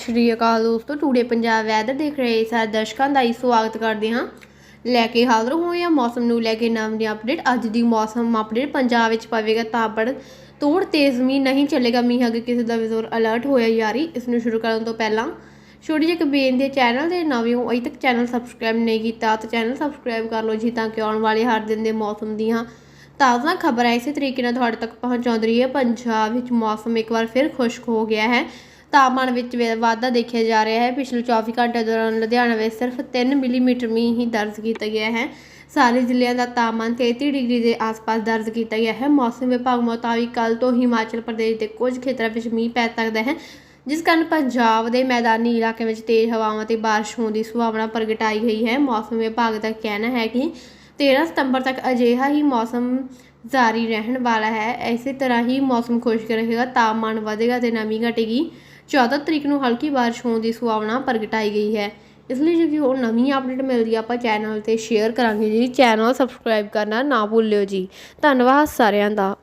ਸਤਿ ਸ਼੍ਰੀ ਅਕਾਲ ਦੋਸਤੋ, today Punjab weather ਦੇਖ ਰਹੇ ਸਾਰੇ ਦਰਸ਼ਕਾਂ ਦਾ ਹੀ ਸਵਾਗਤ ਕਰਦੇ ਹਾਂ। ਲੈ ਕੇ ਹਾਜ਼ਰ ਹੋਏ ਹਾਂ ਮੌਸਮ ਨੂੰ ਲੈ ਕੇ ਨਵੀਂ ਅਪਡੇਟ ਅੱਜ ਦੀ ਮੌਸਮ ਅਪਡੇਟ ਪੰਜਾਬ ਵਿੱਚ ਪਵੇਗਾ ਤਾਪੜ ਤੋੜ ਤੇਜ਼ ਮੀਂਹ ਨਹੀਂ ਚੱਲੇਗਾ। ਮੀਂਹ ਅੱਗੇ ਕਿਸੇ ਦਾ ਵੀ ਜ਼ੋਰ ਅਲਰਟ ਹੋਇਆ ਜਾਰੀ। ਇਸ ਨੂੰ ਸ਼ੁਰੂ ਕਰਨ ਤੋਂ ਪਹਿਲਾਂ ਛੋਟੀ ਜਿਹੀ ਇੱਕ ਬੇਨਤੀ ਚੈਨਲ ਦੇ ਨਵੇਂ ਹੋ, ਅਜੇ ਤੱਕ ਚੈਨਲ ਸਬਸਕ੍ਰਾਈਬ ਨਹੀਂ ਕੀਤਾ ਤਾਂ ਚੈਨਲ ਸਬਸਕ੍ਰਾਈਬ ਕਰ ਲਓ ਜੀ ਤਾਂ ਕਿ ਆਉਣ ਵਾਲੇ ਹਰ ਦਿਨ ਦੇ ਮੌਸਮ ਦੀਆਂ ਤਾਜ਼ਾ ਖਬਰਾਂ ਇਸੇ ਤਰੀਕੇ ਨਾਲ ਤੁਹਾਡੇ ਤੱਕ ਪਹੁੰਚਾਉਂਦੀ ਰਹੀ ਹੈ। ਪੰਜਾਬ ਵਿੱਚ ਮੌਸਮ ਇੱਕ ਵਾਰ ਫਿਰ ਖੁਸ਼ਕ ਹੋ ਗਿਆ ਹੈ। ਤਾਪਮਾਨ ਵਿੱਚ ਵੇ- ਵਾਧਾ ਦੇਖਿਆ ਜਾ ਰਿਹਾ ਹੈ। ਪਿਛਲੇ 24 ਘੰਟੇ ਦੌਰਾਨ ਲੁਧਿਆਣਾ ਵਿੱਚ ਸਿਰਫ 3 ਮਿਲੀਮੀਟਰ ਮੀਂਹ ਹੀ ਦਰਜ ਕੀਤਾ ਗਿਆ ਹੈ। ਸਾਰੇ ਜ਼ਿਲ੍ਹਿਆਂ ਦਾ ਤਾਪਮਾਨ 33 ਡਿਗਰੀ ਦੇ ਆਸ-ਪਾਸ ਦਰਜ ਕੀਤਾ ਗਿਆ ਹੈ। ਮੌਸਮ ਵਿਭਾਗ ਮੁਤਾਬਿਕ ਕੱਲ ਤੋਂ ਹਿਮਾਚਲ ਪ੍ਰਦੇਸ਼ ਦੇ ਕੁਝ ਖੇਤਰਾਂ ਵਿੱਚ ਮੀਂਹ ਪੈ ਸਕਦਾ ਹੈ, ਜਿਸ ਕਾਰਨ ਪੰਜਾਬ ਦੇ ਮੈਦਾਨੀ ਇਲਾਕੇ ਵਿੱਚ ਤੇਜ਼ ਹਵਾਵਾਂ ਤੇ ਬਾਰਿਸ਼ ਹੋਣ ਦੀ ਸੰਭਾਵਨਾ ਪ੍ਰਗਟਾਈ ਗਈ ਹੈ। ਮੌਸਮ ਵਿਭਾਗ ਦਾ ਕਹਿਣਾ ਹੈ ਕਿ 13 ਸਤੰਬਰ ਤੱਕ ਅਜਿਹਾ ਹੀ ਮੌਸਮ ਜਾਰੀ ਰਹਿਣ ਵਾਲਾ ਹੈ। ਇਸੇ ਤਰ੍ਹਾਂ ਹੀ ਮੌਸਮ ਖੁਸ਼ਕ ਰਹੇਗਾ, ਤਾਪਮਾਨ ਵਧੇਗਾ ਤੇ ਨਮੀ ਘਟੇਗੀ। 14 ਤਰੀਕ ਨੂੰ ਹਲਕੀ ਬਾਰਿਸ਼ ਹੋਣ ਦੀ ਸੰਭਾਵਨਾ ਪ੍ਰਗਟਾਈ ਗਈ ਹੈ। ਇਸ ਲਈ ਜੇ ਹੋਰ ਨਵੀਂ ਅਪਡੇਟ ਮਿਲਦੀ ਆ, ਆਪਾਂ ਚੈਨਲ ਤੇ ਸ਼ੇਅਰ ਕਰਾਂਗੇ ਜੀ। ਚੈਨਲ ਸਬਸਕ੍ਰਾਈਬ ਕਰਨਾ ਨਾ ਭੁੱਲਿਓ ਜੀ। ਧੰਨਵਾਦ ਸਾਰਿਆਂ ਦਾ।